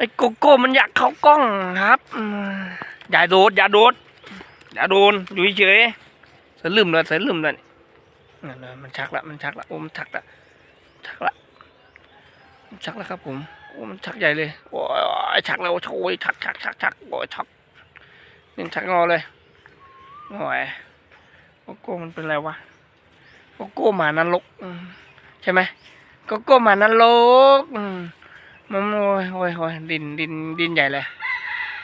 ไอ้โกโก้มันอยากเข้ากล้องครับอย่าโดดอย่าโดดอย่าโดนอยู่เฉยๆสลืมเลยสลืมเลยมันชักละมันชักละโอ้มันชักละชักละมันชักละครับผมโอ้มันชักใหญ่เลยโอ้ยชักแล้วโอ้ยชักชักชักชักโอ้ยชักนี่ชักงอเลยโอ้ยโกโก้มันเป็นอะไรวะโกโก้หมานรกใช่ไหมโกโก้หมานรกอื มันโอ้ยโอ้ยโอ้ยดินดินดินใหญ่เลย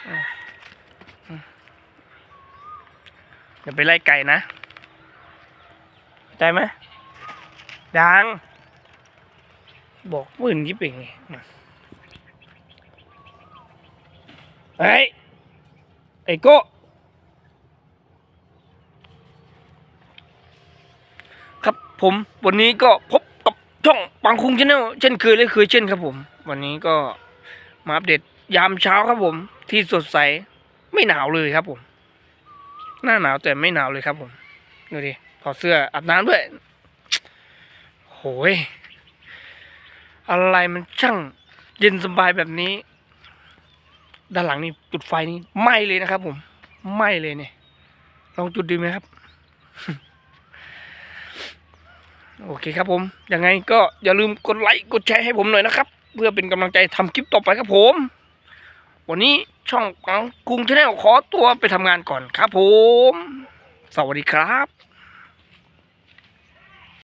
อืมอืมอย่าไปไล่ไก่นะเข้าใจไหมดัง บอกปืนยิบเองนี่เฮ้ย ไอ้โก้ครับผมวันนี้ก็พบกับช่องปังคุงชาแนลเช่นเคยและเคยเช่นครับผม วันนี้ก็มาอัปเดตยามเช้าครับผม ที่สดใสไม่หนาวเลยครับผม หน้าหนาวแต่ไม่หนาวเลยครับผมดูดิถอดเสื้ออาบน้ำด้วยโหยอะไรมันช่างเย็นสบายแบบนี้ ด้านหลังนี่จุดไฟนี่ไหม้เลยนะครับ ผมไหม้เลยเนี่ย ลองจุดดูไหมครับ โอเคครับผม ยังไงก็อย่าลืมกดไลค์กดแชร์ให้ผมหน่อยนะครับ เพื่อเป็นกำลังใจทำคลิปต่อไปครับผม วันนี้ช่องปังกรุงชาแนลขอตัวไปทำงานก่อนครับผม สวัสดีครับ